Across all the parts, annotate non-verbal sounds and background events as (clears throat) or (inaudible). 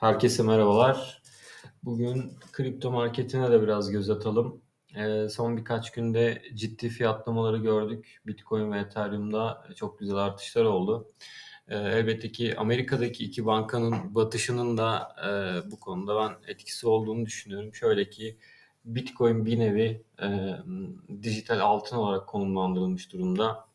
Herkese merhabalar. Bugün kripto marketine de biraz göz atalım. Ee, son birkaç günde ciddi fiyatlamaları gördük. Bitcoin ve Ethereum'da çok güzel artışlar oldu. Ee, elbette ki Amerika'daki iki bankanın batışının da e, bu konuda ben etkisi olduğunu düşünüyorum. Şöyle ki Bitcoin bir nevi e, dijital altın olarak konumlandırılmış durumda.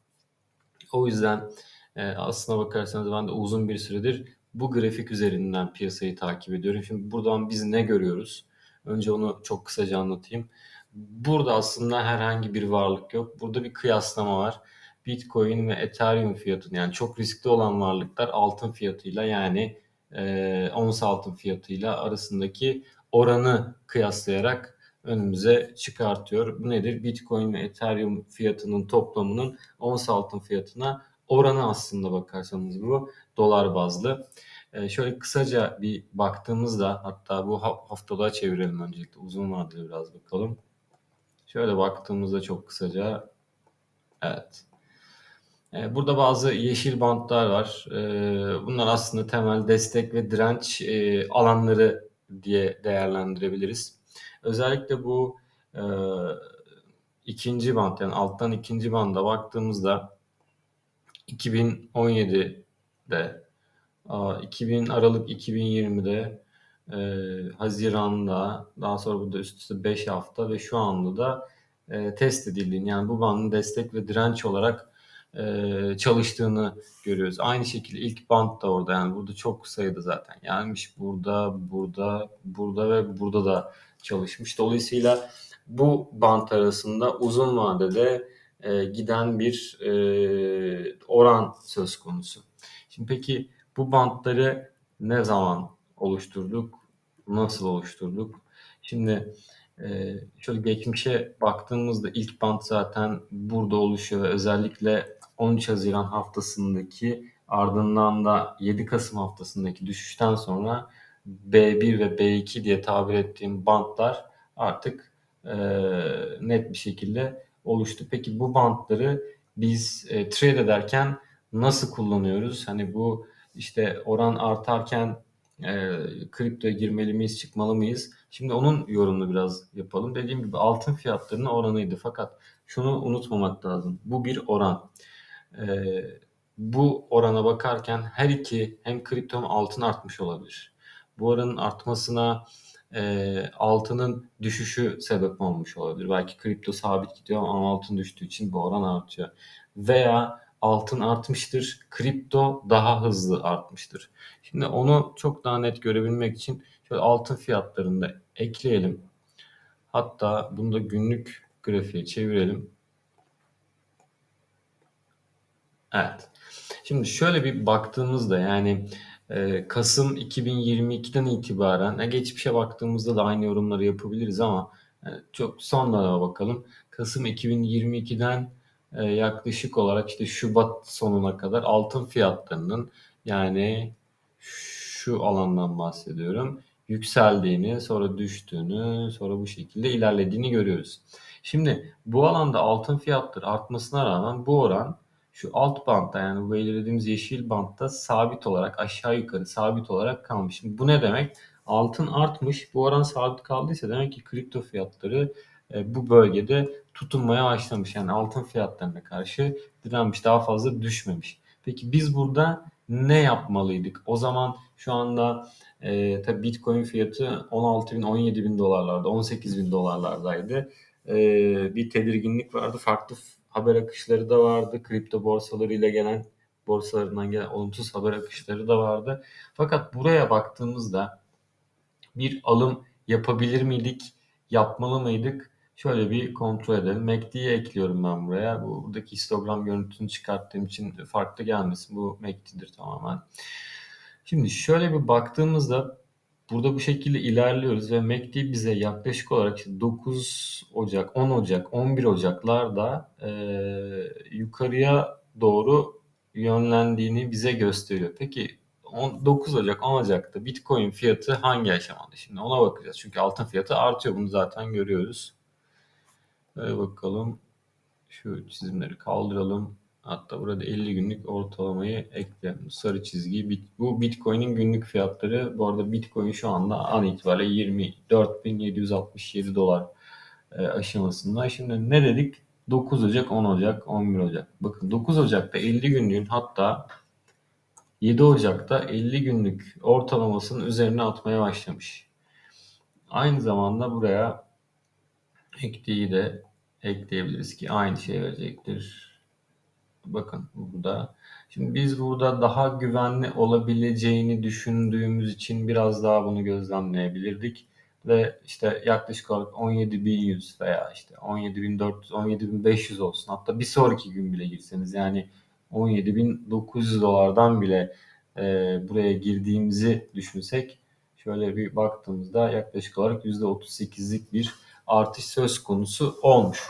O yüzden e, aslına bakarsanız ben de uzun bir süredir bu grafik üzerinden piyasayı takip ediyorum. Şimdi buradan biz ne görüyoruz? Önce onu çok kısaca anlatayım. Burada aslında herhangi bir varlık yok. Burada bir kıyaslama var. Bitcoin ve Ethereum fiyatını yani çok riskli olan varlıklar altın fiyatıyla yani e, ons altın fiyatıyla arasındaki oranı kıyaslayarak önümüze çıkartıyor. Bu nedir? Bitcoin ve Ethereum fiyatının toplamının ons altın fiyatına oranı aslında bakarsanız bu dolar bazlı. Ee, şöyle kısaca bir baktığımızda hatta bu haftalığa çevirelim öncelikle uzun vadeli biraz bakalım. Şöyle baktığımızda çok kısaca evet. Ee, burada bazı yeşil bantlar var. Ee, bunlar aslında temel destek ve direnç e, alanları diye değerlendirebiliriz. Özellikle bu e, ikinci band yani alttan ikinci banda baktığımızda 2017'de 2000 Aralık 2020'de e, Haziran'da daha sonra burada üst üste 5 hafta ve şu anda da e, test edildiğini yani bu bandın destek ve direnç olarak e, çalıştığını görüyoruz. Aynı şekilde ilk band da orada yani burada çok sayıda zaten gelmiş. Burada, burada, burada ve burada da çalışmış. Dolayısıyla bu band arasında uzun vadede e, giden bir e, oran söz konusu. Şimdi peki bu bantları ne zaman oluşturduk? Nasıl oluşturduk? Şimdi e, şöyle geçmişe baktığımızda ilk bant zaten burada oluşuyor ve özellikle 13 Haziran haftasındaki ardından da 7 Kasım haftasındaki düşüşten sonra B1 ve B2 diye tabir ettiğim bantlar artık e, net bir şekilde oluştu. Peki bu bantları biz e, trade ederken nasıl kullanıyoruz? Hani bu işte oran artarken e, kriptoya girmeli miyiz, çıkmalı mıyız? Şimdi onun yorumunu biraz yapalım. Dediğim gibi altın fiyatlarının oranıydı. Fakat şunu unutmamak lazım. Bu bir oran. E, bu orana bakarken her iki hem kripto hem altın artmış olabilir. Bu oranın artmasına e, altının düşüşü sebep olmuş olabilir. Belki kripto sabit gidiyor ama altın düştüğü için bu oran artıyor. Veya altın artmıştır, kripto daha hızlı artmıştır. Şimdi onu çok daha net görebilmek için şöyle altın fiyatlarını da ekleyelim. Hatta bunu da günlük grafiğe çevirelim. Evet. Şimdi şöyle bir baktığımızda yani Kasım 2022'den itibaren geçmişe baktığımızda da aynı yorumları yapabiliriz ama e, çok son döneme bakalım. Kasım 2022'den e, yaklaşık olarak işte Şubat sonuna kadar altın fiyatlarının yani şu alandan bahsediyorum yükseldiğini, sonra düştüğünü, sonra bu şekilde ilerlediğini görüyoruz. Şimdi bu alanda altın fiyatları artmasına rağmen bu oran şu alt bantta yani belirlediğimiz yeşil bantta sabit olarak aşağı yukarı sabit olarak kalmış. Şimdi bu ne demek? Altın artmış, bu oran sabit kaldıysa demek ki kripto fiyatları e, bu bölgede tutunmaya başlamış. Yani altın fiyatlarına karşı direnmiş, daha fazla düşmemiş. Peki biz burada ne yapmalıydık? O zaman şu anda e, tabii Bitcoin fiyatı 16 bin, 17 bin dolarlarda, 18 bin dolarlardaydı. E, bir tedirginlik vardı. Farklı haber akışları da vardı. Kripto borsalarıyla gelen borsalarından gelen olumsuz haber akışları da vardı. Fakat buraya baktığımızda bir alım yapabilir miydik? Yapmalı mıydık? Şöyle bir kontrol edelim. MACD'yi ekliyorum ben buraya. Buradaki histogram görüntüsünü çıkarttığım için farklı gelmesin. Bu MACD'dir tamamen. Şimdi şöyle bir baktığımızda burada bu şekilde ilerliyoruz ve MACD bize yaklaşık olarak işte 9 Ocak, 10 Ocak, 11 Ocaklarda e, yukarıya doğru yönlendiğini bize gösteriyor. Peki 9 Ocak, 10 Ocak'ta Bitcoin fiyatı hangi aşamada? Şimdi ona bakacağız. Çünkü altın fiyatı artıyor. Bunu zaten görüyoruz. Böyle bakalım. Şu çizimleri kaldıralım. Hatta burada 50 günlük ortalamayı ekleyelim. Sarı çizgi. Bu Bitcoin'in günlük fiyatları. Bu arada Bitcoin şu anda an itibariyle 24.767 dolar e, aşamasında. Şimdi ne dedik? 9 Ocak, 10 Ocak, 11 Ocak. Bakın 9 Ocak'ta 50 günlüğün hatta 7 Ocak'ta 50 günlük ortalamasının üzerine atmaya başlamış. Aynı zamanda buraya ektiği de ekleyebiliriz ki aynı şey verecektir. Bakın burada. Şimdi biz burada daha güvenli olabileceğini düşündüğümüz için biraz daha bunu gözlemleyebilirdik. Ve işte yaklaşık olarak 17.100 veya işte 17.400, 17.500 olsun. Hatta bir sonraki gün bile girseniz yani 17.900 dolardan bile e, buraya girdiğimizi düşünsek şöyle bir baktığımızda yaklaşık olarak %38'lik bir artış söz konusu olmuş.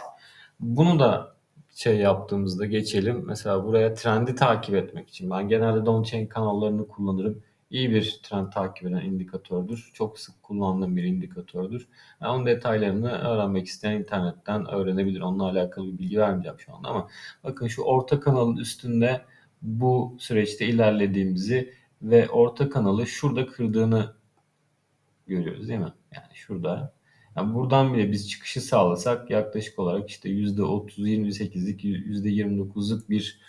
Bunu da şey yaptığımızda geçelim. Mesela buraya trendi takip etmek için ben genelde Donchain kanallarını kullanırım. İyi bir trend takip eden indikatördür. Çok sık kullandığım bir indikatördür. Yani onun detaylarını öğrenmek isteyen internetten öğrenebilir. Onunla alakalı bir bilgi vermeyeceğim şu anda ama bakın şu orta kanalın üstünde bu süreçte ilerlediğimizi ve orta kanalı şurada kırdığını görüyoruz değil mi? Yani şurada. Yani buradan bile biz çıkışı sağlasak yaklaşık olarak işte %30-28'lik %29'luk bir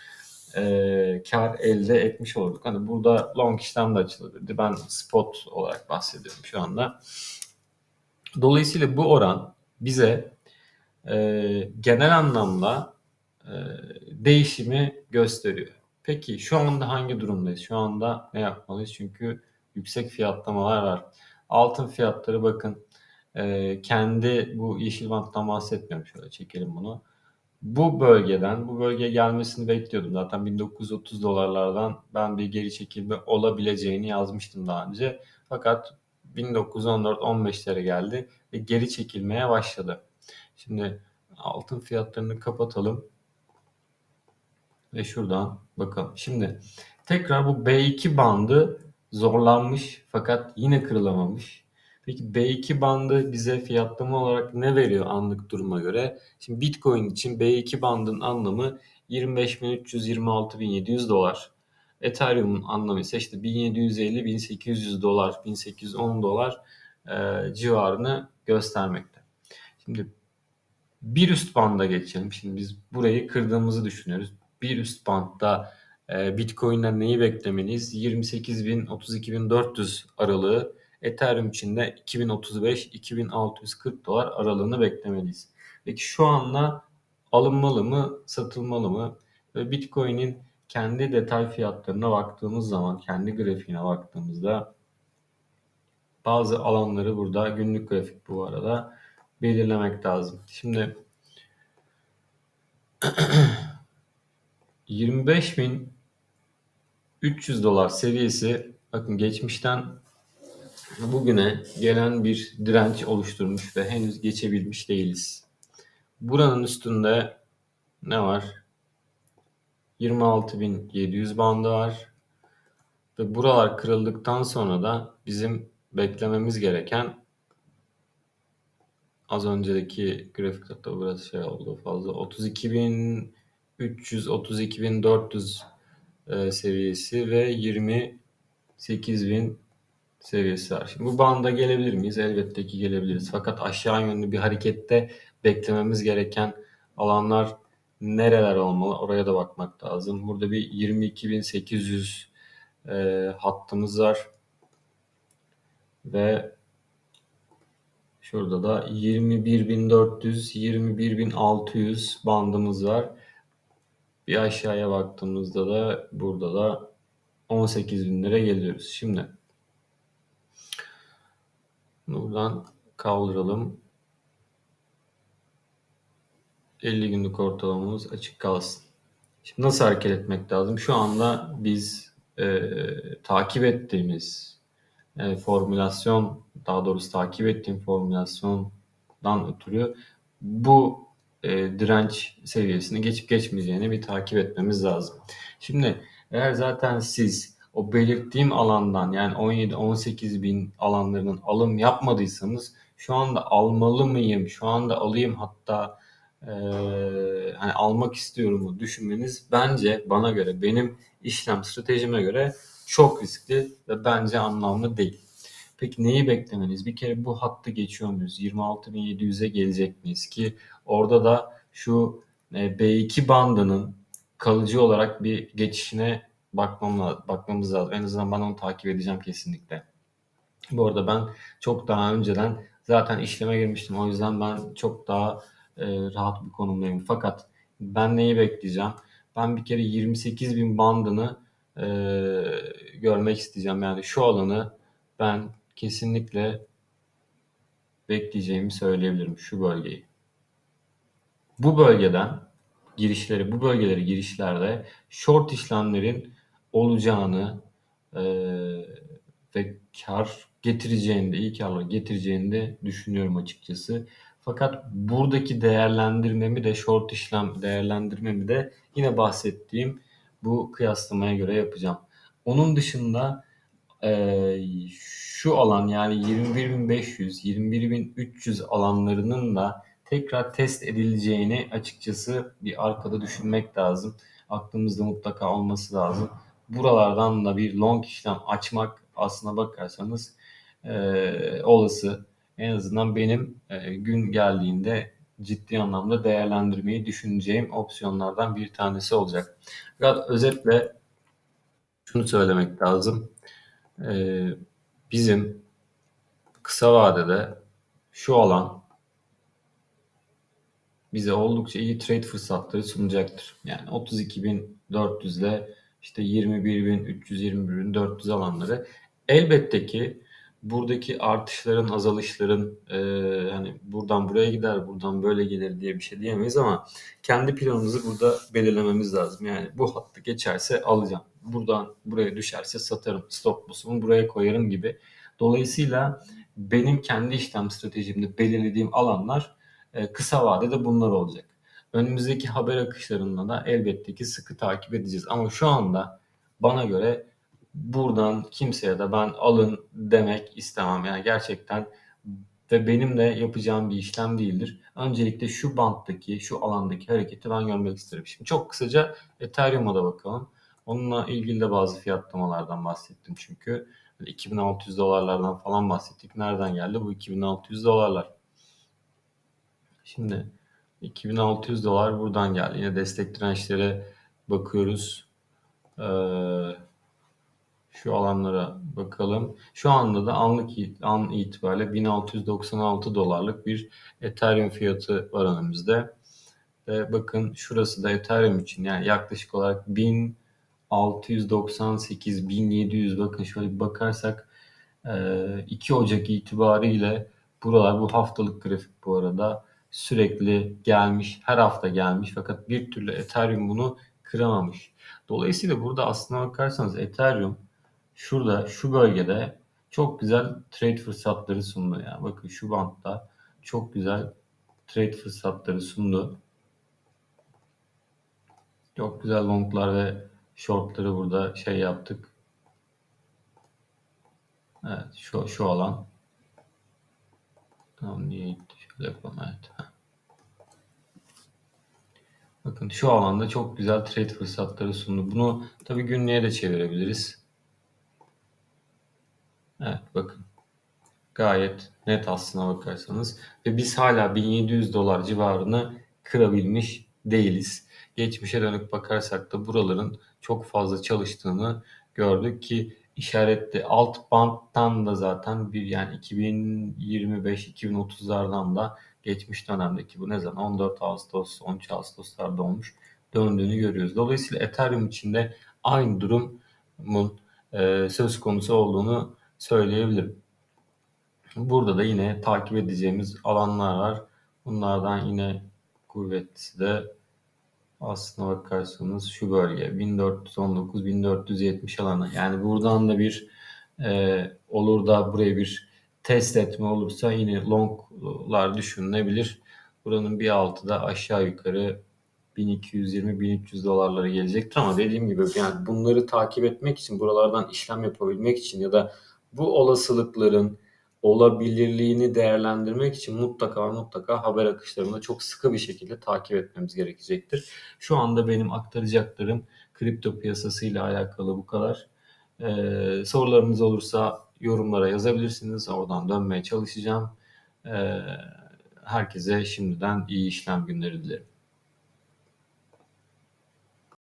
e, kar elde etmiş olduk. Hani burada long işlem de açılabilirdi. Ben spot olarak bahsediyorum şu anda. Dolayısıyla bu oran bize e, genel anlamda e, değişimi gösteriyor. Peki şu anda hangi durumdayız? Şu anda ne yapmalıyız? Çünkü yüksek fiyatlamalar var. Altın fiyatları bakın e, kendi bu yeşil banttan bahsetmiyorum. Şöyle çekelim bunu. Bu bölgeden, bu bölgeye gelmesini bekliyordum. Zaten 1930 dolarlardan ben bir geri çekilme olabileceğini yazmıştım daha önce. Fakat 1914-15'lere geldi ve geri çekilmeye başladı. Şimdi altın fiyatlarını kapatalım. Ve şuradan bakalım. Şimdi tekrar bu B2 bandı zorlanmış fakat yine kırılamamış. Peki B2 bandı bize fiyatlama olarak ne veriyor anlık duruma göre? Şimdi Bitcoin için B2 bandın anlamı 25.326.700 dolar. Ethereum'un anlamı ise işte 1750-1800 dolar, 1810 dolar e, civarını göstermekte. Şimdi bir üst banda geçelim. Şimdi biz burayı kırdığımızı düşünüyoruz. Bir üst bandda e, Bitcoin'den neyi beklemeliyiz? 28.000-32.400 aralığı Ethereum için de 2035-2640 dolar aralığını beklemeliyiz. Peki şu anda alınmalı mı, satılmalı mı? Ve Bitcoin'in kendi detay fiyatlarına baktığımız zaman, kendi grafiğine baktığımızda bazı alanları burada günlük grafik bu arada belirlemek lazım. Şimdi (clears throat) 25.300 dolar seviyesi bakın geçmişten bugüne gelen bir direnç oluşturmuş ve henüz geçebilmiş değiliz. Buranın üstünde ne var? 26.700 bandı var. Ve buralar kırıldıktan sonra da bizim beklememiz gereken az önceki grafik hatta biraz şey oldu fazla 32.300 32.400 e, seviyesi ve 28.000 seviyesi var. Şimdi bu banda gelebilir miyiz? Elbette ki gelebiliriz. Fakat aşağı yönlü bir harekette beklememiz gereken alanlar nereler olmalı? Oraya da bakmak lazım. Burada bir 22.800 e, hattımız var. Ve şurada da 21.400, 21.600 bandımız var. Bir aşağıya baktığımızda da burada da 18.000 lira geliyoruz. Şimdi Buradan kaldıralım. 50 günlük ortalamamız açık kalsın. Şimdi nasıl hareket etmek lazım? Şu anda biz e, takip ettiğimiz e, formülasyon, daha doğrusu takip ettiğim formülasyondan ötürü bu e, direnç seviyesini geçip geçmeyeceğini bir takip etmemiz lazım. Şimdi eğer zaten siz o belirttiğim alandan yani 17-18 bin alanlarının alım yapmadıysanız şu anda almalı mıyım? Şu anda alayım hatta e, hani almak istiyorumu düşünmeniz bence bana göre benim işlem stratejime göre çok riskli ve bence anlamlı değil. Peki neyi beklemeliyiz? Bir kere bu hattı geçiyor muyuz? 26.700'e gelecek miyiz? Ki orada da şu e, B2 bandının kalıcı olarak bir geçişine bakmam, bakmamız lazım. En azından ben onu takip edeceğim kesinlikle. Bu arada ben çok daha önceden zaten işleme girmiştim. O yüzden ben çok daha e, rahat bir konumdayım. Fakat ben neyi bekleyeceğim? Ben bir kere 28 bin bandını e, görmek isteyeceğim. Yani şu alanı ben kesinlikle bekleyeceğimi söyleyebilirim. Şu bölgeyi. Bu bölgeden girişleri, bu bölgeleri girişlerde short işlemlerin olacağını e, ve kar getireceğini de, iyi karlar getireceğini de düşünüyorum açıkçası. Fakat buradaki değerlendirmemi de short işlem değerlendirmemi de yine bahsettiğim bu kıyaslamaya göre yapacağım. Onun dışında e, şu alan yani 21.500, 21.300 alanlarının da tekrar test edileceğini açıkçası bir arkada düşünmek lazım. Aklımızda mutlaka olması lazım. Buralardan da bir long işlem açmak aslına bakarsanız e, olası. En azından benim e, gün geldiğinde ciddi anlamda değerlendirmeyi düşüneceğim opsiyonlardan bir tanesi olacak. Biraz özetle şunu söylemek lazım. E, bizim kısa vadede şu alan bize oldukça iyi trade fırsatları sunacaktır. Yani 32.400 ile işte 21.300-21.400 alanları elbette ki buradaki artışların, azalışların e, hani buradan buraya gider, buradan böyle gelir diye bir şey diyemeyiz ama kendi planımızı burada belirlememiz lazım. Yani bu hattı geçerse alacağım. Buradan buraya düşerse satarım. Stop loss'umu buraya koyarım gibi. Dolayısıyla benim kendi işlem stratejimde belirlediğim alanlar e, kısa vadede bunlar olacak. Önümüzdeki haber akışlarında da elbette ki sıkı takip edeceğiz. Ama şu anda bana göre buradan kimseye de ben alın demek istemem. Yani gerçekten ve benim de yapacağım bir işlem değildir. Öncelikle şu banttaki, şu alandaki hareketi ben görmek isterim. Şimdi çok kısaca Ethereum'a da bakalım. Onunla ilgili de bazı fiyatlamalardan bahsettim çünkü. 2600 dolarlardan falan bahsettik. Nereden geldi bu 2600 dolarlar? Şimdi 2600 dolar buradan geldi. Yine destek dirençlere bakıyoruz. Ee, şu alanlara bakalım. Şu anda da anlık an itibariyle 1696 dolarlık bir Ethereum fiyatı var önümüzde. Ve bakın şurası da Ethereum için yani yaklaşık olarak 1698 1700 bakın şöyle bir bakarsak 2 Ocak itibariyle buralar bu haftalık grafik bu arada sürekli gelmiş, her hafta gelmiş fakat bir türlü Ethereum bunu kıramamış. Dolayısıyla burada aslına bakarsanız Ethereum şurada şu bölgede çok güzel trade fırsatları sundu. Yani bakın şu bantta çok güzel trade fırsatları sundu. Çok güzel longlar ve shortları burada şey yaptık. Evet şu, şu alan. Tamam niye gitti? Şöyle yapalım evet. Bakın şu alanda çok güzel trade fırsatları sundu. Bunu tabi günlüğe de çevirebiliriz. Evet bakın. Gayet net aslına bakarsanız. Ve biz hala 1700 dolar civarını kırabilmiş değiliz. Geçmişe dönük bakarsak da buraların çok fazla çalıştığını gördük ki işaretli alt banttan da zaten bir yani 2025-2030'lardan da geçmiş dönemdeki bu ne zaman 14 Ağustos 13 Ağustoslarda olmuş döndüğünü görüyoruz. Dolayısıyla Ethereum içinde aynı durumun e, söz konusu olduğunu söyleyebilirim. Burada da yine takip edeceğimiz alanlar var. Bunlardan yine kuvvetlisi de aslına bakarsanız şu bölge 1419-1470 alanı. Yani buradan da bir e, olur da buraya bir test etme olursa yine longlar düşünülebilir. Buranın bir altı da aşağı yukarı 1220-1300 dolarlara gelecektir ama dediğim gibi yani bunları takip etmek için buralardan işlem yapabilmek için ya da bu olasılıkların olabilirliğini değerlendirmek için mutlaka mutlaka haber akışlarını çok sıkı bir şekilde takip etmemiz gerekecektir. Şu anda benim aktaracaklarım kripto piyasasıyla alakalı bu kadar. Ee, sorularınız olursa yorumlara yazabilirsiniz. Oradan dönmeye çalışacağım. Ee, herkese şimdiden iyi işlem günleri dilerim.